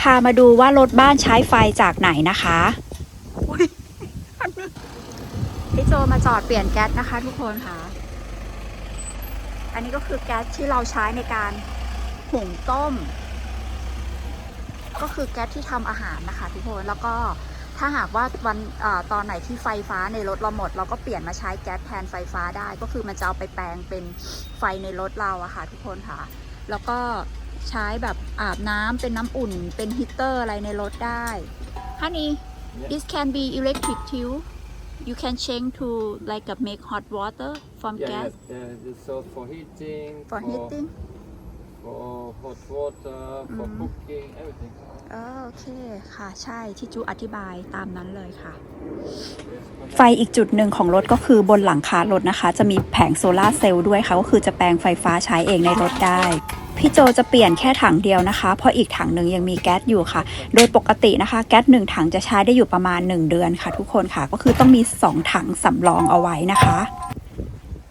พามาดูว่ารถบ้านใช้ไฟจากไหนนะคะพี่โจมาจอดเปลี่ยนแก๊สนะคะ ทุกคนค่ะ อันนี้ก็คือแก๊สที่เราใช้ในการหุงต้ม ก็คือแก๊สที่ทำอาหารนะคะ ทุกคนแล้วก็ถ้าหากว่าวันอตอนไหนที่ไฟฟ้าในรถเราหมด เราก็เปลี่ยนมาใช้แก๊สแทนไฟฟ้าได้ ก็คือมันจะเอาไปแปลงเป็นไฟในรถเราอะค่ะ ทุกคนค่ะ แล้วก็ ใช้แบบอาบน้ำเป็นน้ำอุ่น เป็นฮีตเตอร์อะไรในรถได้ Honey this can be electric too you can change to like a make hot water from Yeah, gas yeah, yeah, it's so for heating, for heating for hot water, for Mm. cooking, everything. โอเคค่ะใช่ที่จูอธิบายตามนั้นเลยค่ะ ไฟอีกจุดหนึ่งของรถก็คือบนหลังคารถนะคะ จะมีแผงโซลาเซลล์ด้วยค่ะ ก็คือจะแปลงไฟฟ้าใช้เองในรถได้พี่โจจะเปลี่ยนแค่ถังเดียวนะคะ เพราะอีกถังหนึ่งยังมีแก๊สอยู่ค่ะ โดยปกตินะคะแก๊สหนึ่งถังจะใช้ได้อยู่ประมาณ 1 เดือนค่ะ ทุกคนค่ะ ก็คือต้องมี 2 ถังสำรองเอาไว้นะคะ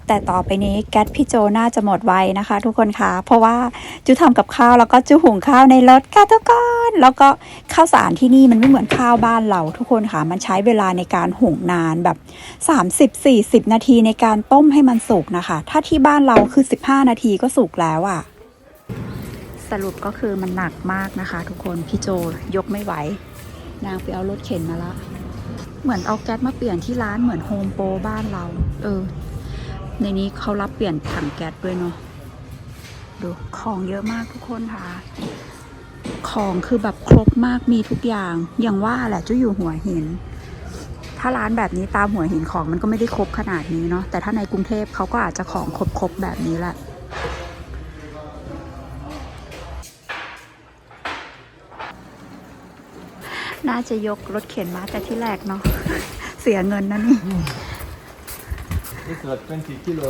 แต่ต่อไปนี้แก๊สพี่โจน่าจะหมดไวนะคะ ทุกคนค่ะเพราะว่าจูทำกับข้าวแล้วก็จูหุงข้าวในรถค่ะทุกคนแล้วก็ข้าวสารที่นี่มันไม่เหมือนข้าวบ้านเรา ทุกคนค่ะมันใช้เวลาในการหุงนานแบบ 30-40 นาทีในการต้มให้มันสุกนะคะ ถ้าที่บ้านเราคือ 15 นาทีก็สุกแล้วอะ่ะสรุปก็คือมันหนักมากนะคะ ทุกคนพี่โจยกไม่ไหว นางไปเอารถเข็นมาละ เหมือนเอาแก๊สมาเปลี่ยนที่ร้านเหมือนโฮมโปรบ้านเรา เออ ในนี้เขารับเปลี่ยนถังแก๊สด้วยเนาะดูของเยอะมากทุกคนค่ะ ของคือแบบครบมากมีทุกอย่าง อย่างว่าแหละจะอยู่หัวหิน ถ้าร้านแบบนี้ตามหัวหินของมันก็ไม่ได้ครบขนาดนี้เนาะแต่ถ้าในกรุงเทพเขาก็อาจจะของครบๆแบบนี้แหละน่าจะยกรถเข็นมาแต่ที่แรกเนาะเสียเงินนะนี่ It's like 20 kilo.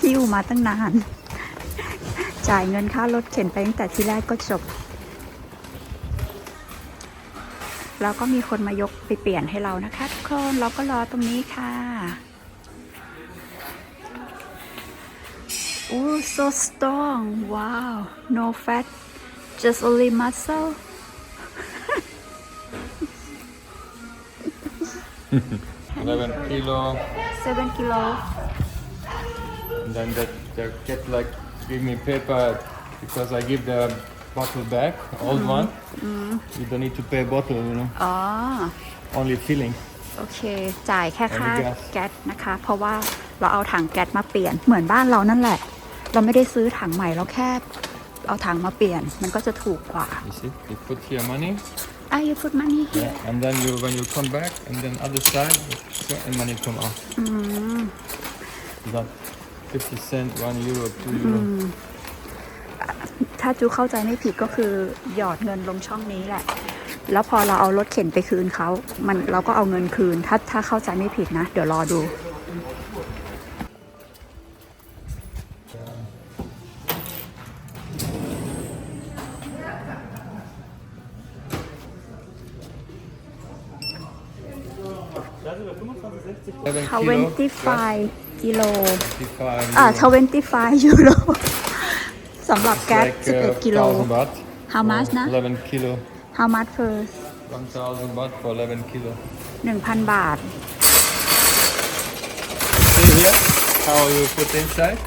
หิ้วมาตั้งนาน จ่ายเงินค่ารถเข็นไปตั้งแต่ที่แรกก็จบ แล้วก็มีคนมายกไปเปลี่ยนให้เรานะคะทุกคนเราก็รอตรงนี้ค่ะโอ้ so strong wow no fat just only muscle 11 kilo. 7กิโล And then they, they get like, give me paper because I give the bottle back, old one. You don't need to pay bottle, you know, อ๋อ only filling. โอเค จ่ายแค่ค่าอันนี้แก๊สแก๊สนะคะ เพราะว่าเราเอาถังแก๊สมาเปลี่ยน เหมือนบ้านเรานั่นแหละ เราไม่ได้ซื้อถังใหม่ เราแค่เอาถังมาเปลี่ยน มันก็จะถูกกว่า You see, you put here money, อะ you put money here yeah, and then you when you come back, and then other side, and money come out. อืม That 50 cent, 1 euro, 2 euro. ถ้าจูเข้าใจไม่ผิดก็คือหยอดเงินลงช่องนี้แหละ แล้วพอเราเอารถเข็นไปคืนเขา มันเราก็เอาเงินคืน ถ้าถ้าเข้าใจไม่ผิดนะ เดี๋ยวรอดู 11ทเวนตี้ไฟกิโล25อ่า euro. ทเวนตี้ไฟยูโรสำหรับแก๊ส Like, uh, 11 กิโล1000 baht. How much or นะ 11 kilo. how much per 1000 baht for 11 kilo. 1,000 บาท See here how you put inside?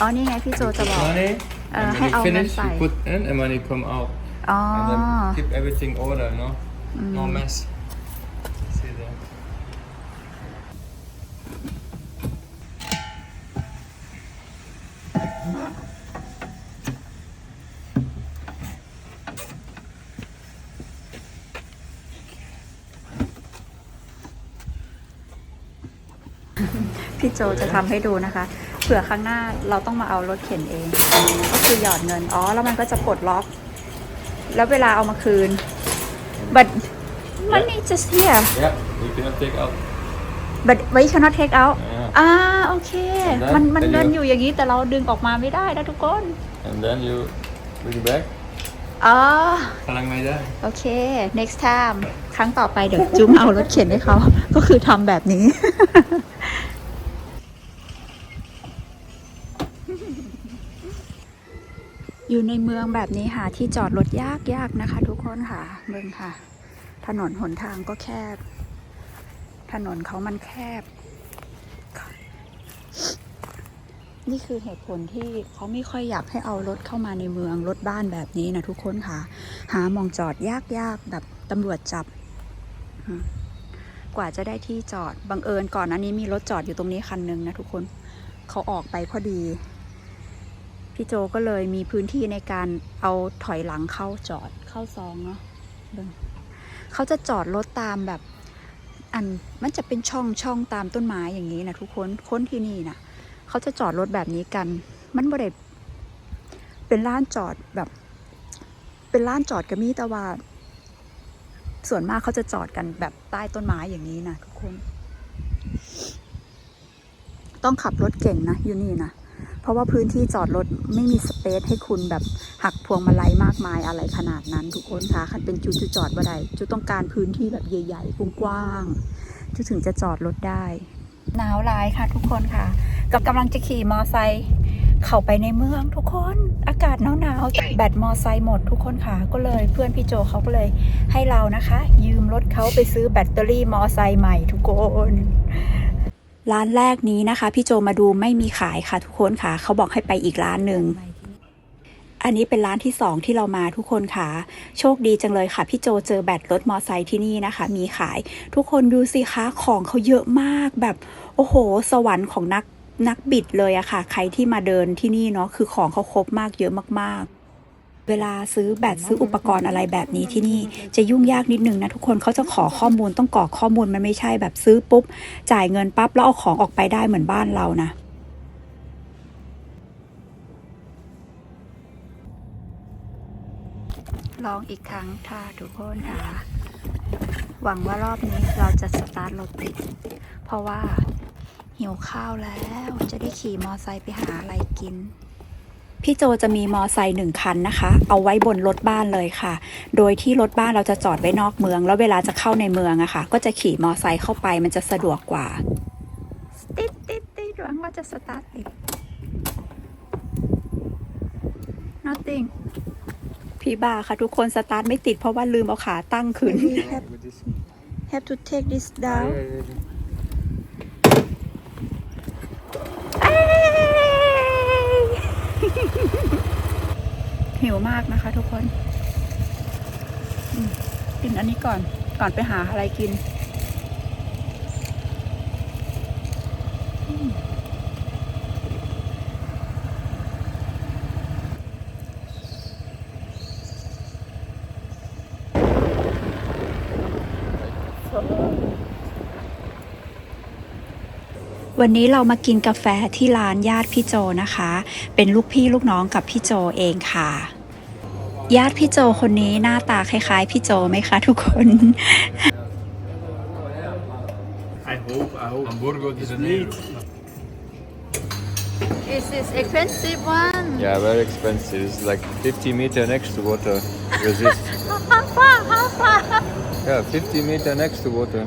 อ๋อ นี่ไงพี่โจจะบอก Money. Uh, and ให้ when เอา you เงิน finish, ใส่ you put in and money come out. อ๋อ And then keep everything order, no? No mess. See there. พี่ โจจะทำให้ดูนะคะ เผื่อข้างหน้าเราต้องมาเอารถเข็นเอง ก็คือหยอดเงิน อ๋อ แล้วมันก็จะปลดล็อก แล้วเวลาเอามาคืน but money just here Yeah, you cannot take out. but we cannot take out อ่าอ่าโอเคแล้วมันมันแต่เดี๋เดิยวนอยู่อย่างนี้แต่เราดึงออกมาไม่ได้นะทุกคน And then you bring back. อ๋อพลังไม่ได้ โอเค next time ครั้งต่อไปเดี๋ยวจุ้มเอารถเข็นให้เขา ก็คือทำแบบนี้ อยู่ในเมืองแบบนี้หาที่จอดรถยากยากนะคะ ทุกคนค่ะเมืองค่ะ ถนนหนทางก็แคบ ถนนเขามันแคบ นี่คือเหตุผลที่เขาไม่ค่อยอยากให้เอารถเข้ามาในเมืองรถบ้านแบบนี้นะทุกคนค่ะ หามองจอดยากยากแบบตำรวจจับกว่าจะได้ที่จอดบังเอิญก่อนอันนี้มีรถจอดอยู่ตรงนี้คันหนึงนะทุกคนเขาออกไปพอดี พี่โจก็เลยมีพื้นที่ในการเอาถอยหลังเข้าจอดเข้าซองเนาะเบิ่งเขาจะจอดรถตามแบบ อันมันจะเป็นช่องช่องตามต้นไม้อย่างนี้นะทุกคนค้นที่นี่นะเขาจะจอดรถแบบนี้กัน มันบ่ได้เป็นล้านจอดแบบ เป็นล้านจอดก็มีแต่ว่าส่วนมากเขาจะจอดกันแบบใต้ต้นไม้อย่างนี้นะทุกคน ต้องขับรถเก่งนะอยู่นี่นะ เพราะว่าพื้นที่จอดรถไม่มีสเปซให้คุณแบบหักพวงมาลัยมากมายอะไรขนาดนั้น ทุกคนคะคันเป็นจุดจุจอดบ่ได้จุดต้องการพื้นที่แบบใหญ่ๆกว้างๆจุดถึงจะจอดรถได้หนาวหลายค่ะทุกคนค่ะกับกำลังจะขี่มอไซค์เข้าไปในเมืองทุกคนอากาศหนาวๆแบตมอไซค์หมดทุกคนค่ะ ก็เลยเพื่อนพี่โจเขาก็เลยให้เรานะคะ ยืมรถเขาไปซื้อแบตเตอรี่มอไซค์ใหม่ทุกคน ร้านแรกนี้นะคะ พี่โจมาดูไม่มีขายค่ะทุกคนค่ะ เขาบอกให้ไปอีกร้านหนึ่งอันนี้เป็นร้านที่สองที่เรามาทุกคนค่ะ โชคดีจังเลยค่ะ พี่โจเจอแบตรถมอไซค์ที่นี่นะคะ มีขาย ทุกคนดูสิคะของเขาเยอะมากแบบ โอ้โห สวรรค์ของนักนักบิดเลยอะค่ะ ใครที่มาเดินที่นี่เนาะคือของเขาครบมากเยอะมากๆ เวลาซื้อแบตซื้ออุปกรณ์อะไรแบบนี้ที่นี่จะยุ่งยากนิดนึงนะทุกคนเขาจะขอข้อมูลต้องกรอกข้อมูลมันไม่ใช่แบบซื้อปุ๊บ จ่ายเงินปั๊บแล้วเอาของออกไปได้เหมือนบ้านเรานะลองอีกครั้งค่ะทุกคนค่ะ หวังว่ารอบนี้เราจะสตาร์ทรถติด เพราะว่าหิวข้าวแล้วจะได้ขี่มอไซค์ไปหาอะไรกิน พี่โจจะมีมอไซค์หนึ่งคันนะคะ เอาไว้บนรถบ้านเลยค่ะ โดยที่รถบ้านเราจะจอดไว้นอกเมือง แล้วเวลาจะเข้าในเมืองอะค่ะ ก็จะขี่มอไซค์เข้าไปมันจะสะดวกกว่าติดติดติดหวังว่าจะสตาร์ทติด nothing พี่บาค่ะทุกคนสตาร์ทไม่ติดเพราะว่าลืมเอาขาตั้งขึ้น With this. have to take this Yeah, down yeah, yeah. เอ้ย หิวมากนะคะ ทุกคนกินอันนี้ก่อนก่อนไปหาอะไรกินวันนี้เรามากินกาแฟที่ร้านญาติพี่โจนะคะ เป็นลูกพี่ลูกน้องกับพี่โจเองค่ะ ญาติพี่โจคนนี้หน้าตาคล้าย ๆ พี่โจไหมคะทุกคน I hope, I hope. Hamburgo de Janeiro. Is this expensive one? Yeah, very expensive. It's like 50 meter next to water. Resist. How far? How far? Yeah, 50 meter next to water.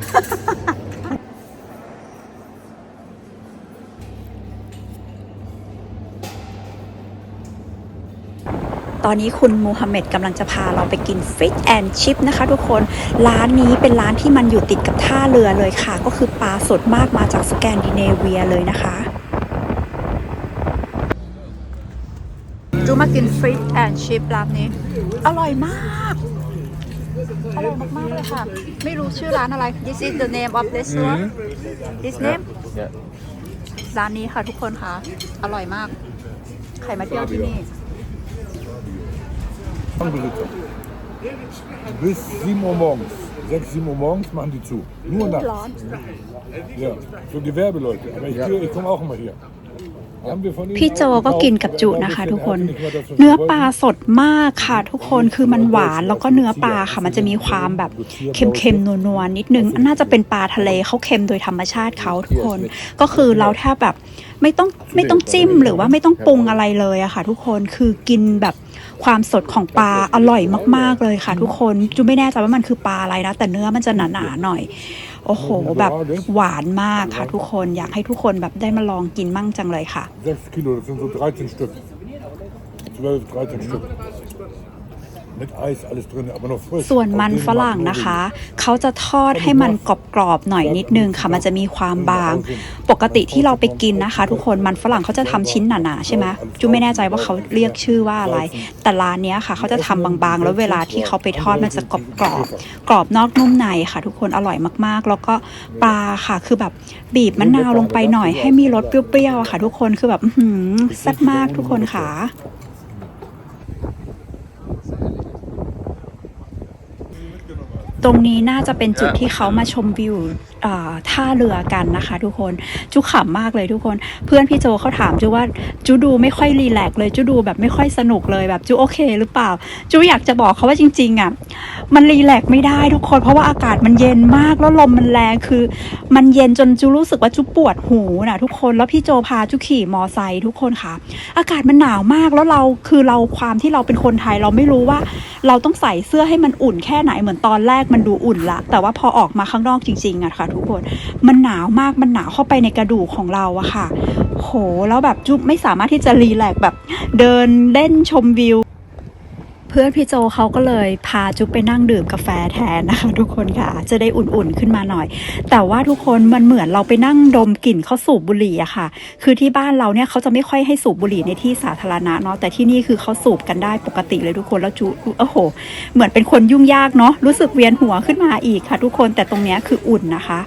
ตอนนี้คุณมูฮัมเหม็ดกำลังจะพาเราไปกินฟิชแอนชิพนะคะทุกคน ร้านนี้เป็นร้านที่มันอยู่ติดกับท่าเรือเลยค่ะ ก็คือปลาสดมากมาจากสแกนดิเนเวียเลยนะคะจูมากินฟิชแอนชิพร้านนี้ อร่อยมากอร่อยมากๆเลยค่ะ ไม่รู้ชื่อร้านอะไร This is the name of this one This name Yeah. ร้านนี้ค่ะทุกคนค่ะ อร่อยมาก ใครมาเที่ยวที่นี่ Anbieter. Bis 7 Uhr morgens. 6, 7 Uhr morgens machen die zu. Nur nachts. Ja, für Gewerbeleute. Aber ich, ich komme auch immer hier. พี่โจก็กินกับจุนะคะ ทุกคน เนื้อปลาสดมากค่ะ ทุกคนคือมันหวานแล้วก็เนื้อปลาค่ะ มันจะมีความแบบเค็มๆนัวๆนิดนึง น่าจะเป็นปลาทะเลเขาเค็มโดยธรรมชาติเขาทุกคน ก็คือเราแทบแบบไม่ต้องไม่ต้องจิ้มหรือว่าไม่ต้องปรุงอะไรเลยอะค่ะ ทุกคนคือกินแบบความสดของปลาอร่อยมาก ๆเลยค่ะ ทุกคนจูไม่แน่ใจว่ามันคือปลาอะไรนะแต่เนื้อมันจะหนาๆหน่อย โอ้โห แบบหวานมากค่ะทุกคนอยากให้ทุกคนแบบได้มาลองกินมั่งจังเลยค่ะ 6 Kilo, das sind so 13 Stück. 12, 13 Stück. ส่วน Aus มันฝ Dänemark, รั่ง Norwegen. นะคะ เขาจะทอดให้มันกรอบๆหน่อยนิดนึงค่ะ มันจะมีความบาง ปกติที่เราไปกินนะคะ ทุกคนมันฝรั่งเขาจะทำชิ้นหนาๆใช่ไหมจูไม่แน่ใจว่าเขาเรียกชื่อว่าอะไร แต่ร้านเนี้ยค่ะ เขาจะทำบางๆ แล้วเวลาที่เขาไปทอดมันจะกรอบๆกรอบนอกนุ่มในค่ะ ทุกคนอร่อยมากๆ แล้วก็ปลาค่ะ คือแบบบีบมะนาวลงไปหน่อย ให้มีรสเปรี้ยวๆอะค่ะ ทุกคนคือแบบอื้อหือแซ่บมากทุกคนค่ะ รงนี้น่าจะเป็นจุดที่เขามาชมวิวท่าเรือกันนะคะ ทุกคนจุขำมากเลยทุกคน เพื่อนพี่โจเขาถามจูว่าจูดูไม่ค่อยรีแลกซ์เลยจูดูแบบไม่ค่อยสนุกเลยแบบจูโอเค หรือเปล่าจูอยากจะบอกเขาว่าจริงๆอะมันรีแลกซ์ไม่ได้ทุกคน เพราะว่าอากาศมันเย็นมากแล้วลมมันแรงคือ มันเย็นจนจูรู้สึกว่าจูปวดหูนะทุกคนแล้วพี่โจพาจูขี่มอไซค์ทุกคนค่ะ อากาศมันหนาวมากแล้วเราคือเราความที่เราเป็นคนไทยเราไม่รู้ว่า เราต้องใส่เสื้อให้มันอุ่นแค่ไหนเหมือนตอนแรกมันดูอุ่นละแต่ว่าพอออกมาข้างนอกจริงๆอะค่ะทุกคนมันหนาวมากมันหนาวเข้าไปในกระดูกของเราอะค่ะ โห แล้วแบบจุ๊บไม่สามารถที่จะรีแลกแบบเดินเล่นชมวิว พื่อนพี่โจเขาก็เลยพาจุ๊บไปนั่งดื่มกาแฟแทนนะคะทุกคนค่ะ จะได้อุ่นๆขึ้นมาหน่อย แต่ว่าทุกคนมันเหมือนเราไปนั่งดมกลิ่นเขาสูบบุหรี่อะค่ะ คือที่บ้านเราเนี่ยเขาจะไม่ค่อยให้สูบบุหรี่ในที่สาธารณะเนาะแต่ที่นี่คือเขาสูบกันได้ปกติเลยทุกคนแล้วจุโอ้โห เหมือนเป็นคนยุ่งยากเนาะรู้สึกเวียนหัวขึ้นมาอีกค่ะ ทุกคนแต่ตรงเนี้ยคืออุ่นนะคะ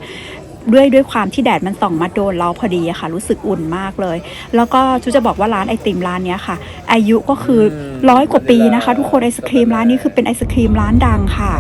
ด้วยด้วยความที่แดดมันส่องมาโดนเราพอดีอะค่ะ รู้สึกอุ่นมากเลย แล้วก็จูจะบอกว่าร้านไอติมร้านเนี้ยค่ะ อายุก็คือร้อยกว่าปีนะคะ ทุกคนไอศครีมร้านนี้คือเป็นไอศครีมร้านดังค่ะ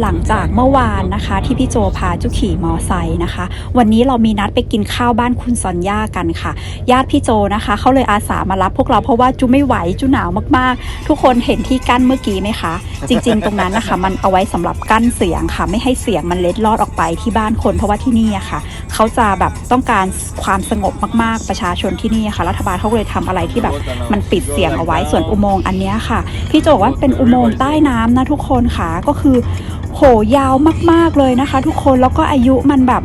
หลังจากเมื่อวานนะคะ ที่พี่โจพาจุขี่มอไซค์นะคะ วันนี้เรามีนัดไปกินข้าวบ้านคุณซอนย่ากันค่ะ ญาติพี่โจนะคะเขาเลยอาสามารับพวกเราเพราะว่าจุไม่ไหวจุหนาวมากๆ ทุกคนเห็นที่กั้นเมื่อกี้ไหมคะ จริง ๆ ตรงนั้นนะคะ มันเอาไว้สำหรับกั้นเสียงค่ะ ไม่ให้เสียงมันเล็ดลอดออกไปที่บ้านคน เพราะว่าที่นี่อะค่ะเขาจะแบบต้องการความสงบมากๆประชาชนที่นี่ค่ะ รัฐบาลเขาเลยทำอะไรที่แบบมันปิดเสียงเอาไว้ส่วนอุโมงค์อันนี้ค่ะ พี่โจว่าเป็นอุโมงค์ใต้น้ำนะทุกคนค่ะก็คือโหยาวมากๆเลยนะคะ ทุกคนแล้วก็อายุมันแบบ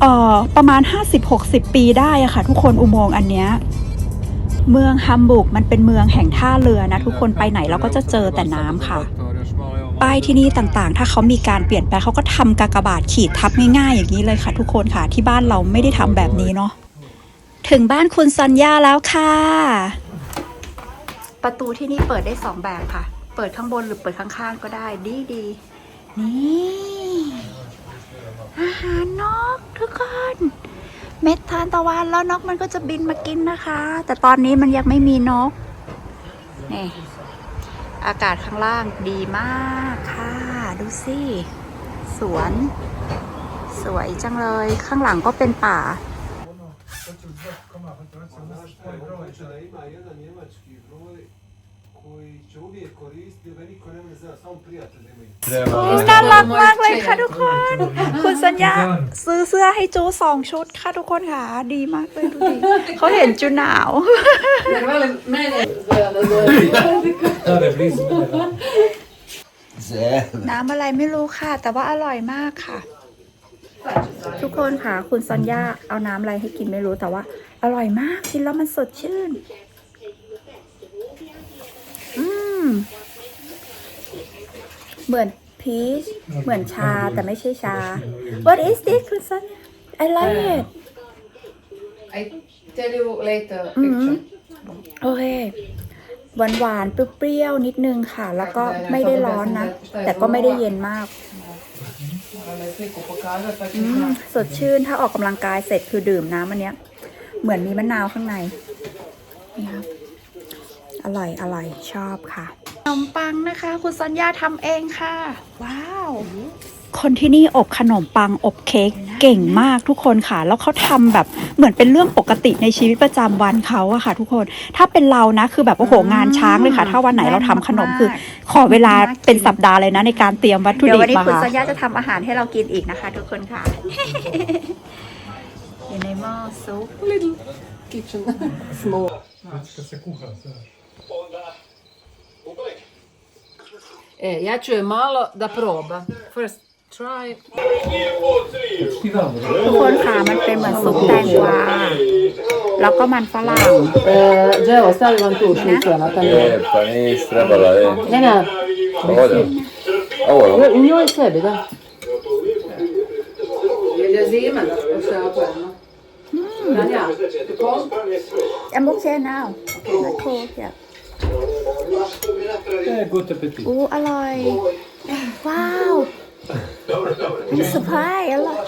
เอ่อประมาณ 50-60 ปีได้อะค่ะ ทุกคนอุโมงค์อันเนี้ยเมืองฮัมบูร์กมันเป็นเมืองแห่งท่าเรือนะ ทุกคนไปไหนเราก็จะเจอแต่น้ำค่ะป้ายที่นี่ต่างๆ ถ้าเขามีการเปลี่ยนแปลงเขาก็ทำกากบาทขีดทับง่ายๆ อย่างนี้เลยค่ะ ทุกคนค่ะที่บ้านเราไม่ได้ทำแบบนี้เนาะถึงบ้านคุณซันย่าแล้วค่ะ ประตูที่นี่เปิดได้สองแบบค่ะ เปิดข้างบนหรือเปิดข้างๆก็ได้ ดีดีนี่ อาหารนกทุกคน เม็ดทานตะวันแล้วนกมันก็จะบินมากินนะคะ แต่ตอนนี้มันยังไม่มีนกนี่อากาศข้างล่างดีมากค่ะ ดูสิสวน สวยจังเลยข้างหลังก็เป็นป่า Thank you. Koji će uvijek koristiti, da niko ne zna, samo prijatelj da imaju. น่ารักมากเลยค่ะทุกคน คุณสัญญาซื้อเสื้อให้จูสองชุดค่ะทุกคนค่ะ ดีมากเลยดูดิเขาเห็นจูหนาวน้ำอะไรไม่รู้ค่ะ แต่ว่าอร่อยมากค่ะ ทุกคนค่ะ คุณซอนย่าเอาน้ำอะไรให้กินไม่รู้แต่ว่า อร่อยมากกินแล้วมันสดชื่น อืม เหมือนพีชเหมือนชาแต่ไม่ใช่ชา What is this คุณซอนย่า I like it I tell you later อืม picture. โอเคหวานหวานๆเปรี้ยวๆ นิดนึงค่ะ แล้วก็ไม่ได้ร้อนนะ แต่ก็ไม่ได้เย็นมาก Ale sliku pokazati pa อื ćeš ม znati. สดชื่นถ้าออกกำลังกายเสร็จคือดื่มน้ำอันเนี้ย เหมือนมีมะนาวข้างในนี่ครับ อร่อยอร่อยชอบค่ะขนมปังนะคะ คุณสัญญาทำเองค่ะ ว้าว คนที่นี่อบขนมปังอบเค้กเก่งมากทุกคนค่ะ แล้วเขาทำแบบเหมือนเป็นเรื่องปกติในชีวิตประจำวันเขาอะค่ะ ทุกคนถ้าเป็นเรานะคือแบบโอ้โหงานช้างเลยค่ะ ถ้าวันไหนเราทำขนมคือ ขอเวลาเป็นสัปดาห์เลยนะในการเตรียมวัตถุดิบเดี๋ยววันนี้มาคุณค่ะสัญญาจะทำอาหารให้เรากินอีกนะคะ ทุกคนค่ะอยู่ในหม้อซุป Kitchen. Small. E, ja ću je malo da proba. First try. ทุกคนค่ะมันเป็นเหมือนซุปแตงกวา แล้วก็มันฝรั่ง Eh, Geo, stavi vam tu šnicu, Natalija. E, pa nisi trebala, e. Ne, ne, Ovdje. Ovo, u njoj sebi, da. Je li zima? Što je otvoreno? Tanja, kom? I'm okay now not cool yeah Eh, good appetit. อู้อร่อย ว้าวมีเซอร์ไพรส์อร่อย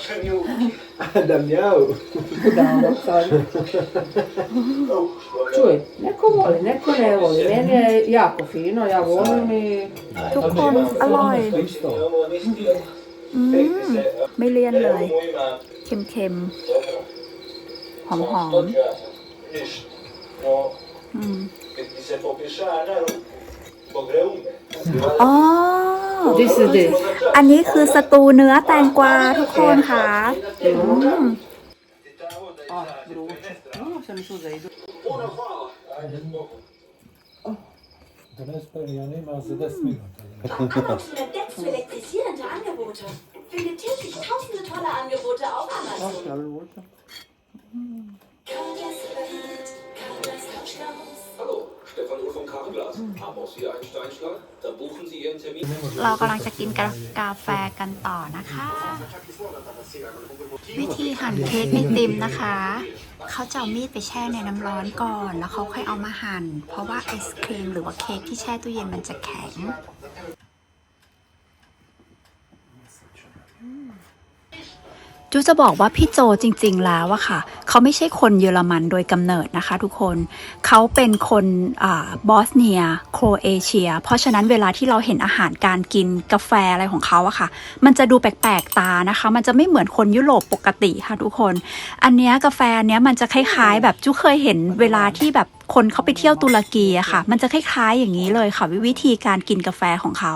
Damjao. Čuj, neko voli, neko ne voli. Meni je jako fino, ja volim i... ทุกคนอร่อย อืม ไม่เลี่ยนเลย เค็มๆ หอมๆ อืม อ๋อ This is this. อันนี้คือสตูเนื้อแตงกวาทุกคนค่ะอืม Ono sam tu za idu. Tausende Decks elektrisierende Angebote. Finde täglich tausende tolle Angebote auf Amazon. Hallo, Stefan Uhl vom Karglas. Haben auch Sie einen Steinschlag? Dann buchen Sie Ihren Termin. เรากำลังจะกินกากาแฟกันต่อนะคะ วิธีหั่นเค้กไม่ติมนะคะ เขาจะเอามีดไปแช่ในน้ำร้อนก่อน แล้วเขาค่อยเอามาหั่น เพราะว่าไอศครีมหรือว่าเค้กที่แช่ตู้เย็นมันจะแข็ง จูจะบอกว่าพี่โจจริง ๆ แล้วอะค่ะ เขาไม่ใช่คนเยอรมันโดยกำเนิดนะคะ ทุกคนเขาเป็นคนอบอสเนีย โครเอเชีย เพราะฉะนั้นเวลาที่เราเห็นอาหารการกินกาแฟอะไรของเขาอะค่ะ มันจะดูแปลก ๆ ตานะคะ มันจะไม่เหมือนคนยุโรปปกติค่ะทุกคน อันเนี้ยกาแฟเนี้ยมันจะคล้าย ๆ แบบจูเคยเห็นเวลาที่แบบคนเขาไปเที่ยวตุรกีอะค่ะ มันจะคล้าย ๆ อย่างนี้เลยค่ะวิธีการกินกาแฟของเขา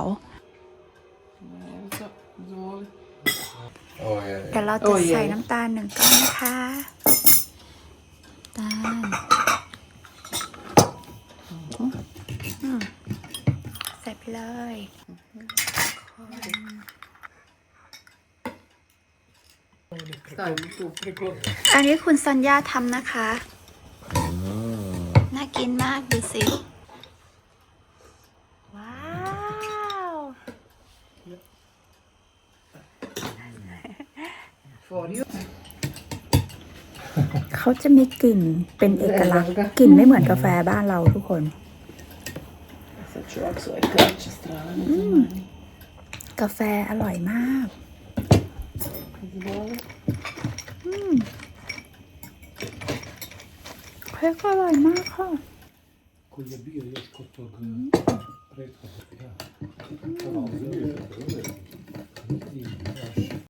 ovo je... เดี๋ยวเราจะใส่น้ำตาลหนึ่งก้อนนะคะน้ำตาลอืมใส่ไปเลย Stavim tu priklo. อันนี้คุณสัญญาทำนะคะ น่ากินมากดูสิ ว้าว For you. เขาจะมีกลิ่นเป็นเอกลักษณ์กลิ่นไม่เหมือนกาแฟบ้านเราทุกคน Sad ću ovak svoje kraće strane. Mm. กาแฟอร่อยมากเค้กอร่อยมากค่ะ Koji je bio još kod tog prethodnog, ja.